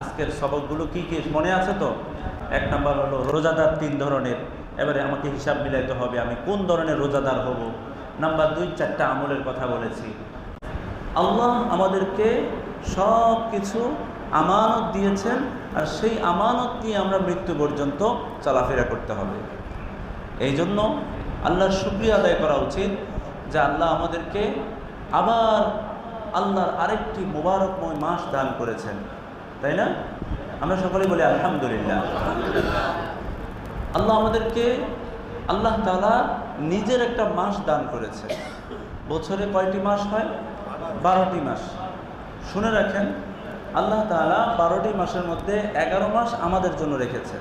আজকের সবকগুলো কি কি মনে আছে তো? এক নাম্বার হলো রোজাদার তিন ধরনের। এবারে আমাকে হিসাব মিলাইতে হবে আমি কোন ধরনের রোজাদার হব। নাম্বার দুই, চারটা আমলের কথা বলেছি। আল্লাহ আমাদেরকে সব কিছু আমানত দিয়েছেন আর সেই আমানত নিয়ে আমরা মৃত্যু পর্যন্ত চলাফেরা করতে হবে। এই জন্য আল্লাহর শুক্রিয়া আদায় করা উচিত যে আল্লাহ আমাদেরকে আবার আল্লাহর আরেকটি মোবারকময় মাস দান করেছেন। তাই না? আমরা সকলেই বলি আলহামদুলিল্লাহ। আল্লাহ আমাদেরকে আল্লাহ তালা নিজের একটা মাস দান করেছে। বছরে কয়টি মাস হয়? বারোটি মাস। শুনে রাখেন, আল্লাহ তালা বারোটি মাসের মধ্যে এগারো মাস আমাদের জন্য রেখেছেন।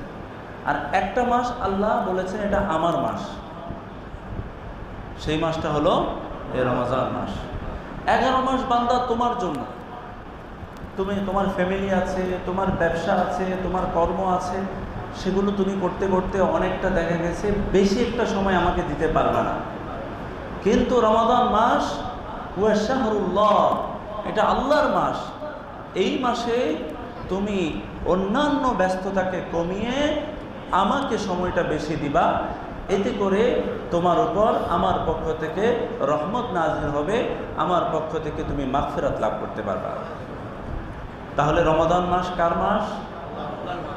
আর একটা মাস আল্লাহ বলেছেন এটা আমার মাস। সেই মাসটা হলো এ রমজান মাস। এগারো মাস বান্দা তোমার জন্য। তুমি তোমার ফ্যামিলি আছে, তোমার ব্যবসা আছে, তোমার কর্ম আছে, সেগুলো তুমি করতে করতে অনেকটা দেখা গেছে, বেশি একটা সময় আমাকে দিতে পারবে না। কিন্তু রমাদান মাস শাহরুল্লাহ, এটা আল্লাহর মাস। এই মাসে তুমি অন্যান্য ব্যস্ততাকে কমিয়ে আমাকে সময়টা বেশি দিবা, এতে করে তোমার উপর আমার পক্ষ থেকে রহমত নাজির হবে, আমার পক্ষ থেকে তুমি মাগফিরাত লাভ করতে পারবা। তাহলে রমাদান মাস কার মাস?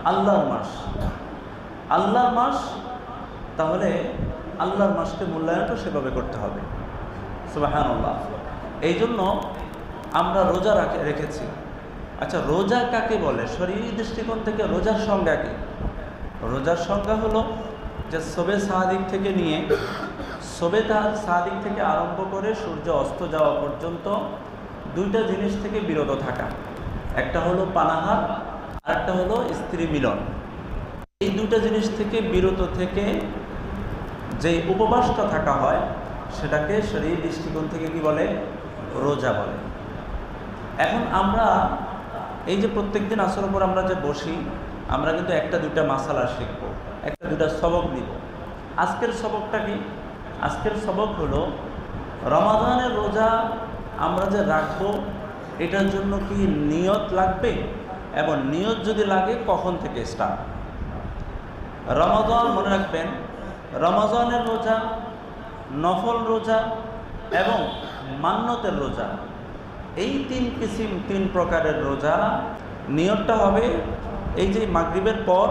আল্লাহর মাস। আল্লাহর মাস, তাহলে আল্লাহর মাসকে মূল্যায়নটা সেভাবে করতে হবে। সুবাহান আল্লাহ এই জন্য আমরা রোজা রাখে রেখেছি। আচ্ছা রোজা কাকে বলে? শরীর দৃষ্টিকোণ থেকে রোজার সংজ্ঞা কি? রোজার সংজ্ঞা হলো যে সবে সাহাদিক থেকে নিয়ে সবে সাহাদিক থেকে আরম্ভ করে সূর্য অস্ত যাওয়া পর্যন্ত দুইটা জিনিস থেকে বিরত থাকা। একটা হলো পানাহার আর একটা হলো স্ত্রী মিলন। এই দুটা জিনিস থেকে, বিরত থেকে যে উপবাসটা থাকা হয়, সেটাকে শরীর দৃষ্টিকোণ থেকে কি বলে? রোজা বলে। এখন আমরা এই যে প্রত্যেক দিন আসর উপর আমরা যে বসি, আমরা কিন্তু একটা দুটা মাসালা শিখব, একটা দুটা সবক নিব। আজকের সবকটা কি? আজকের সবক হলো, রমাদানের রোজা আমরা যে রাখব এটার জন্য কি নিয়ত লাগবে? এবং নিয়ত যদি লাগে, কখন থেকে স্টার্ট রমাদান মনে রাখবেন রমাজানের রোজা, নফল রোজা এবং মান্যতের রোজা। এই তিন কিসিম, তিন প্রকারের রোজা। নিয়তটা হবে এই যে মাগরিবের পর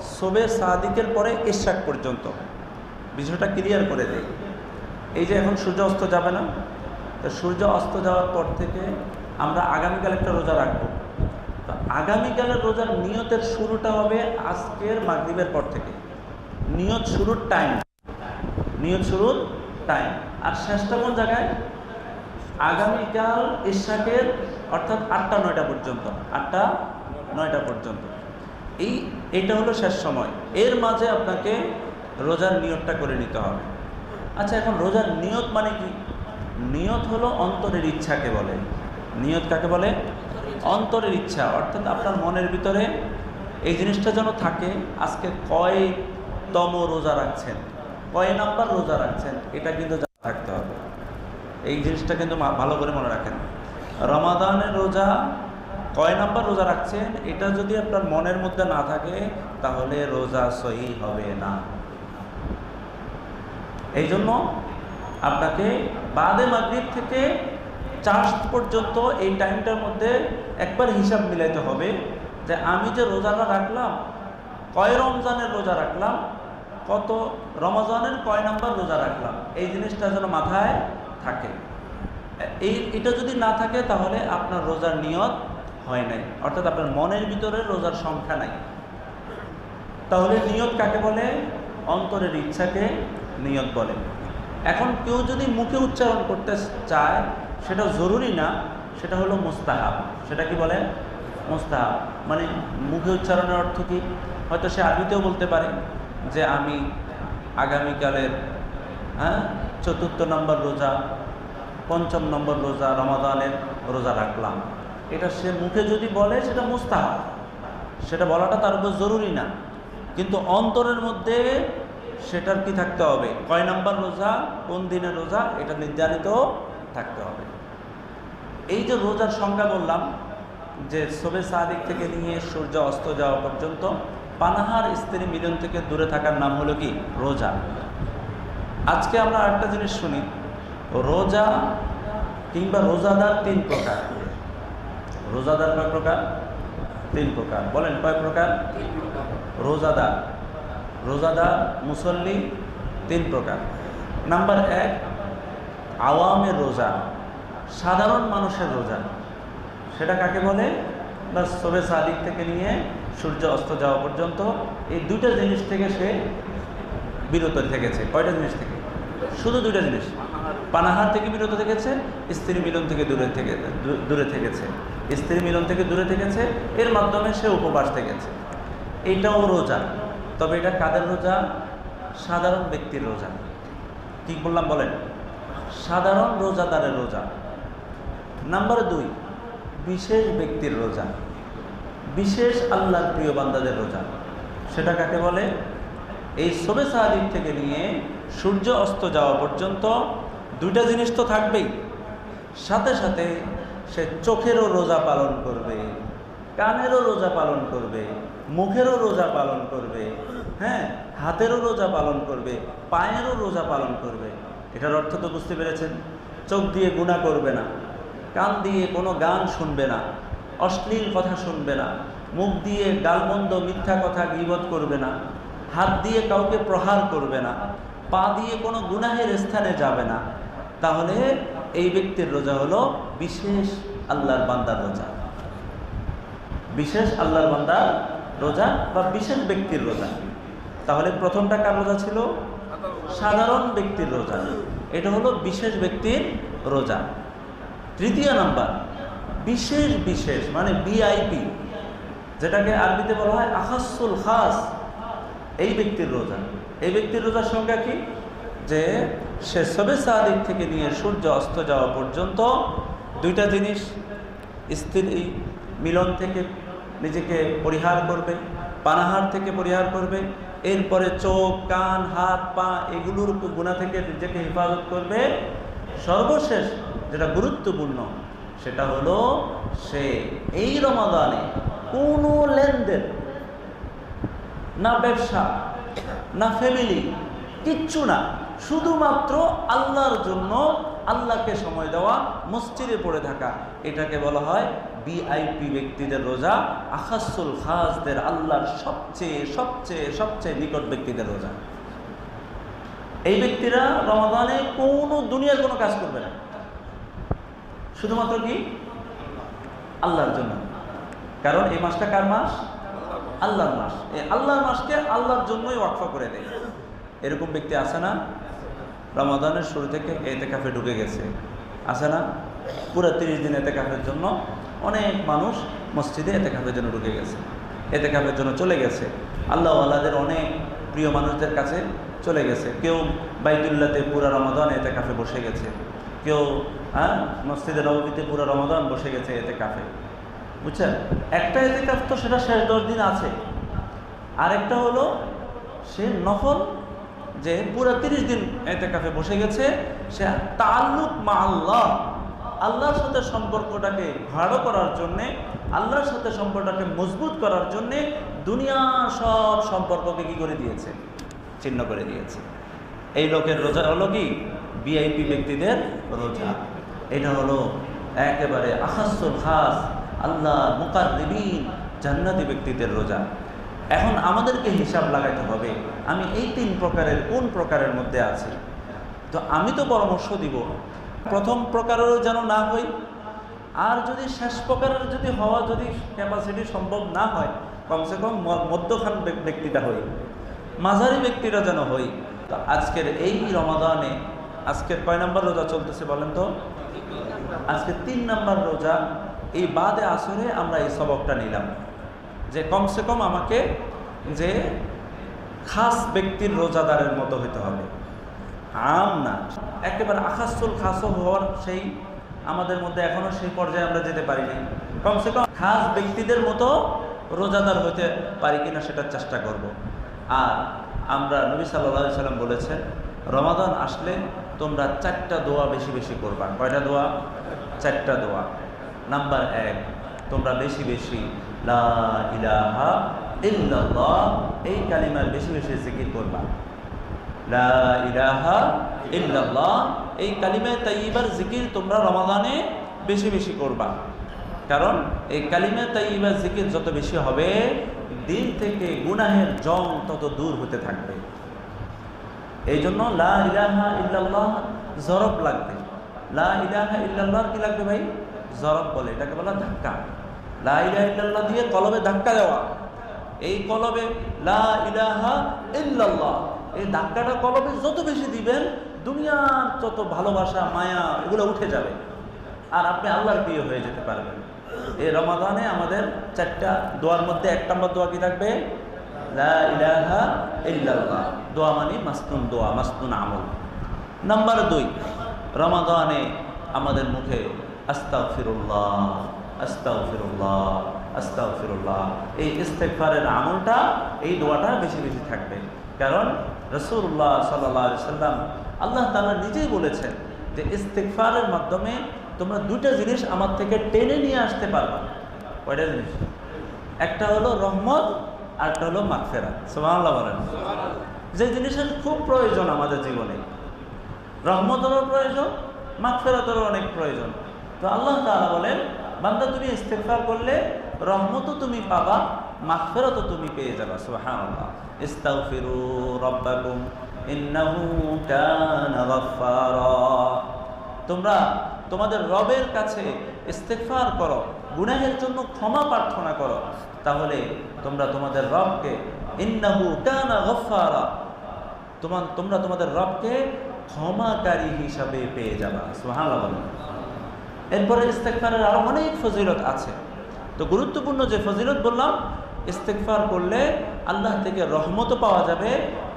সোবে সাদিকের পরে ইশাক পর্যন্ত। বিষয়টা ক্লিয়ার করে দেয় এই যে এখন সূর্য অস্ত যাবে না? তো সূর্য অস্ত যাওয়ার পর থেকে আমরা আগামীকাল একটা রোজা রাখব। তো আগামীকালের রোজার নিয়তের শুরুটা হবে আজকের মাগরিবের পর থেকে। নিয়ত শুরুর টাইম নিয়ত শুরুর টাইম আর শেষটা কোন জায়গায়? আগামীকাল ইশাকের অর্থাৎ আটটা, নয়টা পর্যন্ত। আটটা, নয়টা পর্যন্ত। এই, এটা হলো শেষ সময়। এর মাঝে আপনাকে রোজার নিয়তটা করে নিতে হবে। আচ্ছা এখন রোজার নিয়ত মানে কি? নিয়ত হলো অন্তরের ইচ্ছাকে বলে। নিয়ত কাকে বলে? অন্তরের ইচ্ছা, অর্থাৎ আপনার মনের ভিতরে এই জিনিসটা যেন থাকে, আজকে কয়তম রোজা রাখছেন? কয় নাম্বার রোজা রাখছেন? এটা কিন্তু থাকতে হবে। এই জিনিসটা কিন্তু ভালো করে মনে রাখেন। রমাদানের রোজা কয় নাম্বার রোজা রাখছেন? এটা যদি আপনার মনের মধ্যে না থাকে, তাহলে রোজা সহি হবে না। এই জন্য আপনাকে বাদে মাগরিব থেকে চাষ পর্যন্ত এই টাইমটার মধ্যে একবার হিসাব মিলাইতে হবে যে আমি যে রোজাটা রাখলাম, কয় রমজানের রোজা রাখলাম, কত, রমজানের কয় নাম্বার রোজা রাখলাম, এই জিনিসটা যেন মাথায় থাকে। এই, এটা যদি না থাকে তাহলে আপনার রোজার নিয়ত হয় নাই, অর্থাৎ আপনার মনের ভিতরে রোজার সংখ্যা নাই। তাহলে নিয়ত কাকে বলে? অন্তরের ইচ্ছাকে নিয়ত বলে। এখন কেউ যদি মুখে উচ্চারণ করতে চায় সেটা জরুরি না, সেটা হলো মোস্তাহাব। সেটা কি বলে? মোস্তাহাব। মানে মুখে উচ্চারণের অর্থ কি? হয়তো সে আরবিতেও বলতে পারে যে আমি আগামীকালের হ্যাঁ চতুর্থ নম্বর রোজা, পঞ্চম নম্বর রোজা, রমাদানের রোজা রাখলাম। এটা সে মুখে যদি বলে, সেটা মোস্তাহাব। সেটা বলাটা তার উপর জরুরি না। কিন্তু অন্তরের মধ্যে সেটার কি থাকতে হবে? কয় নাম্বার রোজা? কোন দিনের রোজা? এটা নির্ধারিত থাকতে হবে। এই যে রোজার সংখ্যা বললাম যে সবে সাদিক থেকে নিয়ে সূর্য অস্ত যাওয়া পর্যন্ত পানাহার স্ত্রী মিলন থেকে দূরে থাকার নাম হলো কি? রোজা। আজকে আমরা একটা জিনিস শুনি রোজা কিংবা রোজাদার তিন প্রকার। রোজাদার কয় প্রকার? তিন প্রকার। বলেন কয় প্রকার। রোজাদার। রোজাদার মুসল্লি তিন প্রকার। নাম্বার এক আওয়ামের রোজা, সাধারণ মানুষের রোজা। সেটা কাকে বলে? বা সবে সাদিক থেকে নিয়ে সূর্য অস্ত যাওয়া পর্যন্ত এই দুইটা জিনিস থেকে সে বিরত থেকেছে। কয়টা জিনিস থেকে? শুধু দুইটা জিনিস। পানাহার থেকে বিরত থেকেছে স্ত্রী মিলন থেকে দূরে থেকে দূরে থেকেছে। স্ত্রী মিলন থেকে দূরে থেকেছে, এর মাধ্যমে সে উপবাস থেকেছে। এইটাও রোজা। তবে এটা কাদের রোজা? সাধারণ ব্যক্তির রোজা। কি বললাম বলেন? সাধারণ রোজাদারের রোজা। নাম্বার দুই, বিশেষ ব্যক্তির রোজা। বিশেষ আল্লাহর প্রিয় বান্দাদের রোজা। সেটা কাকে বলে? এই সবে সাহাদিক থেকে নিয়ে সূর্য অস্ত যাওয়া পর্যন্ত দুইটা জিনিস তো থাকবেই। সাথে সাথে সে চোখেরও রোজা পালন করবে, কানেরও রোজা পালন করবে, মুখেরও রোজা পালন করবে হ্যাঁ হাতেরও রোজা পালন করবে, পায়েরও রোজা পালন করবে। এটার অর্থ তো বুঝতে পেরেছেন? চোখ দিয়ে গুণা করবে না, কান দিয়ে কোনো গান শুনবে না, অশ্লীল কথা শুনবে না, মুখ দিয়ে গালমন্দ মিথ্যা কথা গিবত করবে না, হাত দিয়ে কাউকে প্রহার করবে না, পা দিয়ে কোনো গুনাহের স্থানে যাবে না, তাহলে এই ব্যক্তির রোজা হলো বিশেষ আল্লাহর বান্দার রোজা। বিশেষ আল্লাহর বান্দার রোজা বা বিশেষ ব্যক্তির রোজা। তাহলে প্রথমটা কার রোজা ছিল? সাধারণ ব্যক্তির রোজা। এটা হলো বিশেষ ব্যক্তির রোজা। তৃতীয় নাম্বার, বিশেষ বিশেষ মানে ভিআইপি যেটাকে আরবিতে বলা হয় আখাসুল খাস। এই ব্যক্তির রোজা। এই ব্যক্তির রোজার সংখ্যা কি? যে সে সবে সাদিক থেকে নিয়ে সূর্য অস্ত যাওয়া পর্যন্ত দুইটা জিনিস স্ত্রী মিলন থেকে নিজেকে পরিহার করবে, পানাহার থেকে পরিহার করবে এরপরে চোখ, কান, হাত, পা এগুলোর গুণা থেকে নিজেকে হেফাজত করবে। সর্বশেষ যেটা গুরুত্বপূর্ণ, সেটা হলো সে এই রমাদানে কোনো লেনদেন না ব্যবসা, না ফ্যামিলি কিচ্ছু না। শুধুমাত্র আল্লাহর জন্য আল্লাহকে সময় দেওয়া, মসজিদে পড়ে থাকা। এটাকে বলা হয় বিআইপি ব্যক্তিদের রোজা, আখাসুল খাসদের আল্লাহর সবচেয়ে সবচেয়ে সবচেয়ে নিকট ব্যক্তিদের রোজা। এই ব্যক্তিরা রমাদানে কোনো দুনিয়ার কোনো কাজ করবে না। শুধুমাত্র কি? আল্লাহর জন্য। কারণ এই মাসটা কার মাস? আল্লাহর মাস। এই আল্লাহর মাসকে আল্লাহর জন্যই ওয়াকফা করে দেয়। এরকম ব্যক্তি আছে না? রমাদানের শুরু থেকে এতে কাফে ঢুকে গেছে। আছে না? পুরো তিরিশ দিন এতে কাফের জন্য অনেক মানুষ মসজিদে এতে কাফের জন্য ঢুকে গেছে এতে কাফের জন্য চলে গেছে। আল্লাহ আল্লাহদের অনেক প্রিয় মানুষদের কাছে চলে গেছে। কেউ বাইতুল্লাতে পুরা রমাদান এতে কাফে বসে গেছে, কেউ হ্যাঁ মসজিদে নবীতে পুরো রমাদান বসে গেছে এতে কাফে বুঝছেন? একটা এতে কাফ তো সেটা শেষ দশ দিন আছে। আরেকটা হলো, সে নফল যে পুরা তিরিশ দিন এতে কাফে বসে গেছে, সে তাল্লুক মা আল্লাহ আল্লাহর সাথে সম্পর্কটাকে গাঢ় করার জন্যে, আল্লাহর সাথে সম্পর্কটাকে মজবুত করার জন্যে দুনিয়া সব সম্পর্ককে কি করে দিয়েছে? চিহ্ন করে দিয়েছে। এই লোকের রোজা হলো কি? বিআইপি ব্যক্তিদের রোজা। এটা হলো একেবারে আখাসুল খাস আল্লাহ মুকাররিবিন জান্নাতি ব্যক্তিদের রোজা। এখন আমাদেরকে হিসাব লাগাইতে হবে, আমি এই তিন প্রকারের কোন প্রকারের মধ্যে আছি? তো আমি তো পরামর্শ দিব প্রথম প্রকারেরও যেন না হই আর যদি শেষ প্রকারের যদি হওয়া যদি ক্যাপাসিটি সম্ভব না হয়, কমসে কম মধ্যখান ব্যক- ব্যক্তিটা হই, মাঝারি ব্যক্তিরা যেন হই। তো আজকের এই রমাদানে আজকের কয় নাম্বার রোজা চলতেছে বলেন তো? আজকে তিন নাম্বার রোজা, এই বাদে আসরে আমরা এই সবকটা নিলাম। যে কমসে কম আমাকে যে খাস ব্যক্তির রোজাদারের মতো হইতে হবে। আম না। একেবারে আকাশুল খাসও হওয়ার সেই আমাদের মধ্যে এখনও সেই পর্যায়ে আমরা যেতে পারিনি কমসে কম খাস ব্যক্তিদের মতো রোজাদার হইতে পারি কিনা সেটার চেষ্টা করব। আর আমরা নবী সাল্লা সাল্লাম বলেছেন, রমাদান আসলে তোমরা চারটা দোয়া বেশি বেশি করবা। কয়টা দোয়া? চারটা দোয়া। নাম্বার এক, তোমরা বেশি বেশি লা ইলাহা ইল্লাল্লাহ, এই কালিমার বেশি বেশি জিকির করবা। ইলাহা ইল্লাল্লাহ। এই কালিমায় তাইয়িবার জিকির তোমরা রমাদানে বেশি বেশি করবা। কারণ এই কালিমা তাইয়িবার জিকির যত বেশি হবে, দিল থেকে গুনাহের জং তত দূর হতে থাকবে। এই জন্য লা ইলাহা ইল্লাল্লাহ জরব লাগবে। লা ইলাহা ইল্লাল্লাহ কি লাগবে ভাই? জরব বলে, এটাকে বলা ধাক্কা। লা ইলাহা ইল্লাল্লাহ দিয়ে কলবে ধাক্কা দেওয়া। এই কলবে লা ইলাহা ইল্লাল্লাহ। এই ধাক্কাটা কলবে যত বেশি দিবেন, দুনিয়ার যত ভালোবাসা, মায়া, এগুলো উঠে যাবে। আর আপনি আল্লাহর প্রিয় হয়ে যেতে পারবেন। এই রমাদানে আমাদের চারটা দোয়ার মধ্যে এক নম্বর দোয়া কি থাকবে? দোয়া মানে মাসনুন দোয়া, মাসনুন আমল। নাম্বার দুই, রমাদানে আমাদের মুখে আস্তাও ফিরুল্লাহ আস্তাও ফিরুল্লাহ আস্তাও ফিরুল্লাহ এই ইস্তেকফারের আমলটা, এই দোয়াটা বেশি বেশি থাকবে। কারণ রসুল্লাহ সাল্লাহ সাল্লাম আল্লাহ তালা নিজেই বলেছেন যে ইস্তেকফারের মাধ্যমে তোমরা দুটো জিনিস আমার থেকে টেনে নিয়ে আসতে পারবা। কয়টা জিনিস? একটা হলো রহমত, আর একটা হলো মাগফেরা সোমাল্লাহ বলেন। যে জিনিসের খুব প্রয়োজন আমাদের জীবনে। রহমতেরও প্রয়োজন, মাগফেরাতেরও অনেক প্রয়োজন। তো আল্লাহ তাআলা বলেন, বান্দা তুমি ইস্তেগফার করলে রহমতও তুমি পাবা মাগফিরাতও তুমি পেয়ে যাবা, সুবহানাল্লাহ। তোমরা তোমাদের রবের কাছে ইস্তেগফার করো, গুনাহের জন্য ক্ষমা প্রার্থনা করো। তাহলে তোমরা তোমাদের রবকে ইন্নাহু কানা গাফফারা তোমার তোমরা তোমাদের রবকে ক্ষমাকারী হিসাবে পেয়ে যাবা বলেন। এরপরে ইস্তেকফারের আরও অনেক ফজিলত আছে। তো গুরুত্বপূর্ণ যে ফজিলত বললাম ইস্তেকফার করলে আল্লাহ থেকে রহমতও পাওয়া যাবে,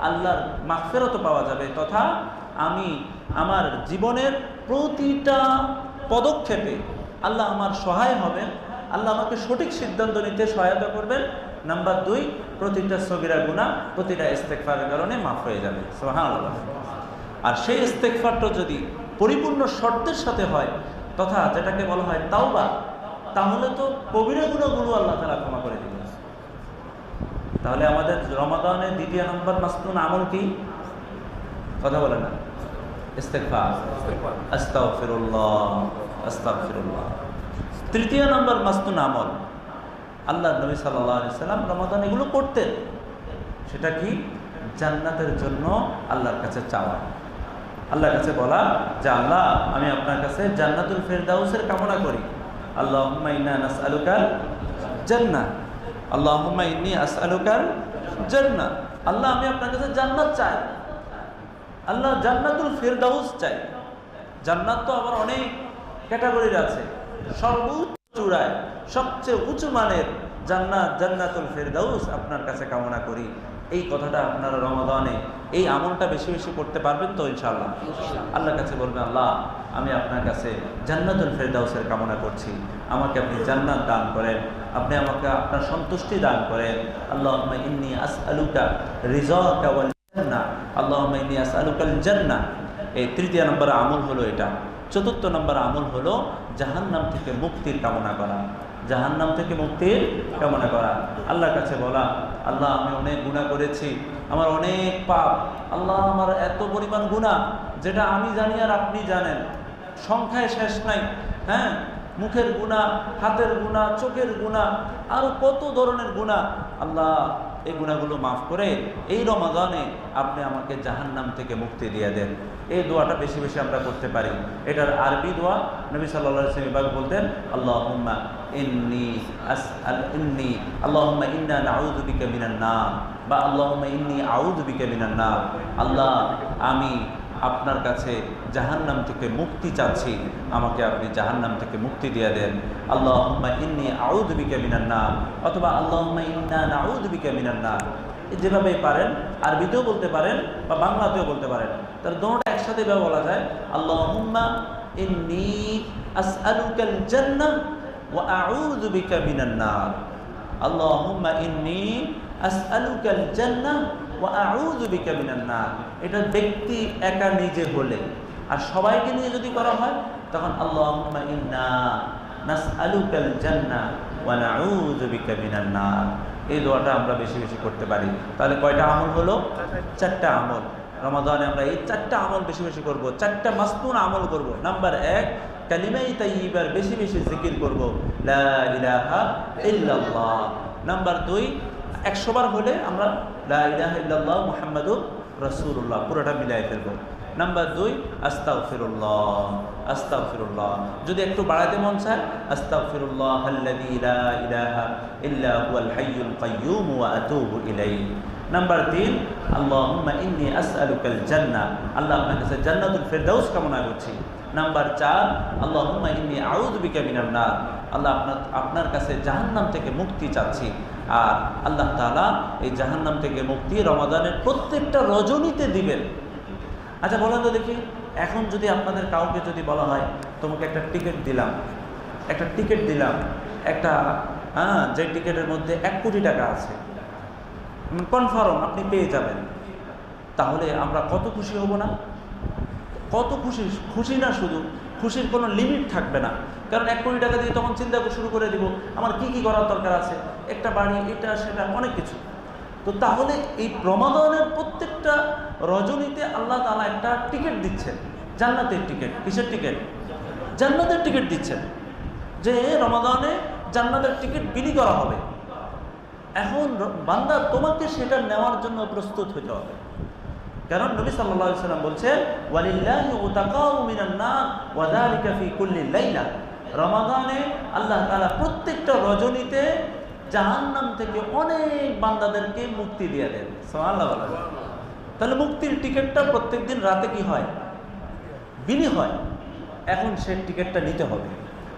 আল্লাহর মাগফিরাতও পাওয়া যাবে। তথা আমি আমার জীবনের প্রতিটা পদক্ষেপে আল্লাহ আমার সহায় হবেন, আল্লাহ আমাকে সঠিক সিদ্ধান্ত নিতে সহায়তা করবেন। নাম্বার দুই, প্রতিটা সগিরা গুণা প্রতিটা ইস্তেকফারের কারণে মাফ হয়ে যাবে। আর সেই ইস্তেকফারটা যদি পরিপূর্ণ শর্তের সাথে হয়, তথা যেটাকে বলা হয় তাওবা, তাহলে তো কবিরা গুণাগুলো আল্লাহ তারা ক্ষমা করে দিবেন। তাহলে আমাদের রমাদানের দ্বিতীয় নম্বর মাসনুন আমল কি? কথা বলে না। ইস্তেকফার আস্তাগফিরুল্লাহ। তৃতীয় নম্বর মাসনুন আমল। আল্লাহ নবী সাল্লাম রমাদান এগুলো করতেন। সেটা কি? জান্নাতের জন্য আল্লাহর কাছে চাওয়া। আল্লাহর কাছে বলা যে আল্লাহ আমি আপনার কাছে জান্নাতুল ফেরদাউসের কামনা করি। আল্লাহুম্মা ইন্না নাসআলুকাল জান্নাহ। আল্লাহুম্মা ইন্নী আসআলুকাল জান্নাত আল্লাহ, আমি আপনার কাছে জান্নাত চাই। আল্লাহ, জান্নাতুল ফেরদাউস চাই। জান্নাত তো আবার অনেক ক্যাটাগরির আছে। সর্বোচ্চ চূড়ায়, সবচেয়ে উঁচু মানের জান্নাত, জান্নাতুল ফেরদাউস আপনার কাছে কামনা করি। এই কথাটা আপনারা রমাদানে এই আমলটা বেশি বেশি করতে পারবেন তো ইনশাআল্লাহ। আল্লাহর কাছে বলবেন, আল্লাহ, আমি আপনার কাছে জান্নাতুল ফেরদাউসের কামনা করছি। আমাকে আপনি জান্নাত দান করেন। আপনি আমাকে আপনার সন্তুষ্টি দান করেন। আল্লাহ ইন্নি আসআলুকা রিজাকা ওয়াল জান্নাহ। আল্লাহুম্মা ইন্নী আসআলুকাল জান্নাহ। এই তৃতীয় নম্বর আমল হলো এটা। চতুর্থ নম্বর আমল হলো জাহান্নাম থেকে মুক্তির কামনা করা। জাহান্নাম থেকে মুক্তির কামনা করা। আল্লাহর কাছে বলা, আল্লাহ, আমি অনেক গুণা করেছি, আমার অনেক পাপ, আল্লাহ আমার এত পরিমাণ গুণা যেটা আমি জানি আর আপনি জানেন। সংখ্যায় শেষ নাই হ্যাঁ? মুখের গুণা হাতের গুণা চোখের গুণা আর কত ধরনের গুণা আল্লাহ এই গুণাগুলো মাফ করে এই রমাদানে আপনি আমাকে জাহান্নাম থেকে মুক্তি দিয়ে দেন। এই দোয়াটা বেশি বেশি আমরা করতে পারি। এটার আরবি দোয়া নবী সাল্লাহ ইসলাম বলতেন আল্লাহ হুম্মা ইন্নি ইন্নি আল্লাহ হুম্মা ইন্না নার বা আল্লাহ ইন্নি মিনান নার আল্লাহ, আমি আপনার কাছে জাহান্নাম থেকে মুক্তি চাচ্ছি, আমাকে আপনি জাহান্নাম থেকে মুক্তি দিয়ে দেন। আল্লাহ ইন্নি আউদ্দিকা মিনান্না অথবা আল্লাহ ইন্না নাউদ্দিকা মিনান্না যেভাবে পারেন, আরবিতেও বলতে পারেন বা বাংলাতেও বলতে পারেন, তার দোনোটা একসাথে বলা যায়। আল্লাহ ইন্নি আসআলুকাল জান্নাহ ওয়া আউযু বিকা মিনান নার। আল্লাহুম্মা ইন্নী আসআলুকাল জান্নাহ এটা ব্যক্তি একা নিজে হলে। আর সবাইকে নিয়ে যদি করা হয়, তখন মিনান এই দোয়াটা আমরা বেশি বেশি করতে পারি। তাহলে কয়টা আমল হলো? চারটা আমল। রমাদানে আমরা এই চারটা আমল বেশি বেশি করব। চারটা মাসনুন আমল করব। নাম্বার এক, কালিমাই তাইয়িবার বেশি বেশি জিকির করব। লা নাম্বার দুই, একশো বার হলে আমরা লা ইলাহা ইল্লাল্লাহ মুহাম্মাদুর রাসূলুল্লাহ। পুরোটা মিলাই ফেলব। নাম্বার দুই, আস্তাগফিরুল্লাহ। আস্তাগফিরুল্লাহ। যদি একটু বাড়াতে মন চায় ওয়া আতুবু ইলাইহি। নাম্বার তিন, আল্লাহুম্মা ইন্নী আসআলুকাল জান্নাহ আল্লাহ আপনার কাছে কামনা করছি। নাম্বার চার, আল্লাহুম্মা ইন্নী আউযু বিকা মিনান নার। আল্লাহ আপনার আপনার কাছে জাহান্নাম থেকে মুক্তি চাচ্ছি। আর আল্লাহ তাআলা এই জাহান্নাম থেকে মুক্তি রমাদানের প্রত্যেকটা রজনীতে দিবেন। আচ্ছা বলেন তো দেখি, এখন যদি আপনাদের কাউকে যদি বলা হয়, তোমাকে একটা টিকিট দিলাম, একটা টিকিট দিলাম, একটা হ্যাঁ যে টিকিটের মধ্যে এক কোটি টাকা আছে কনফার্ম আপনি পেয়ে যাবেন। তাহলে আমরা কত খুশি হব না? কত খুশি খুশি না শুধু, খুশির কোনো লিমিট থাকবে না। কারণ এক কোটি টাকা দিয়ে তখন চিন্তা শুরু করে দিব, আমার কি কি করার দরকার আছে? একটা বাড়ি, এটা, সেটা, অনেক কিছু। তো তাহলে এই প্রমাদনের প্রত্যেকটা রজনীতে আল্লাহ তালা একটা টিকিট দিচ্ছেন। জান্নাতের টিকিট। কিসের টিকিট? জান্নাতের টিকিট দিচ্ছেন। যে রমাদানে জান্নাতের টিকিট বিলি করা হবে। এখন বান্দা তোমাকে সেটা নেওয়ার জন্য প্রস্তুত হতে হবে। কারণ নবী সাল্লাম বলছেন, ওয়ালিল্লাহি উতাকাউ মিনান নার, ওয়া যালিকা ফি কুল্লি লাইলা। রমাদানে আল্লাহ তালা প্রত্যেকটা রজনীতে জাহান্নাম থেকে অনেক বান্দাদেরকে মুক্তি দিয়ে দেন। বলেন। তাহলে মুক্তির টিকিটটা প্রত্যেক দিন রাতে কি হয়? বিলি হয় এখন সে টিকিটটা নিতে হবে।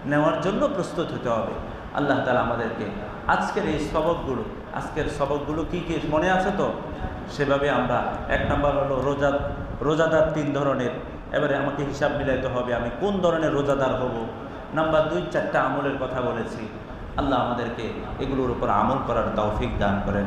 নেওয়ার জন্য প্রস্তুত হতে হবে। আল্লাহ তালা আমাদেরকে আজকের এই সবকগুলো, আজকের সবকগুলো কি কি মনে আছে তো? সেভাবে আমরা এক নাম্বার হলো রোজা, রোজাদার তিন ধরনের। এবারে আমাকে হিসাব মিলাইতে হবে আমি কোন ধরনের রোজাদার হব? নাম্বার দুই, চারটা আমলের কথা বলেছি। আল্লাহ আমাদেরকে এগুলোর উপর আমল করার তৌফিক দান করেন।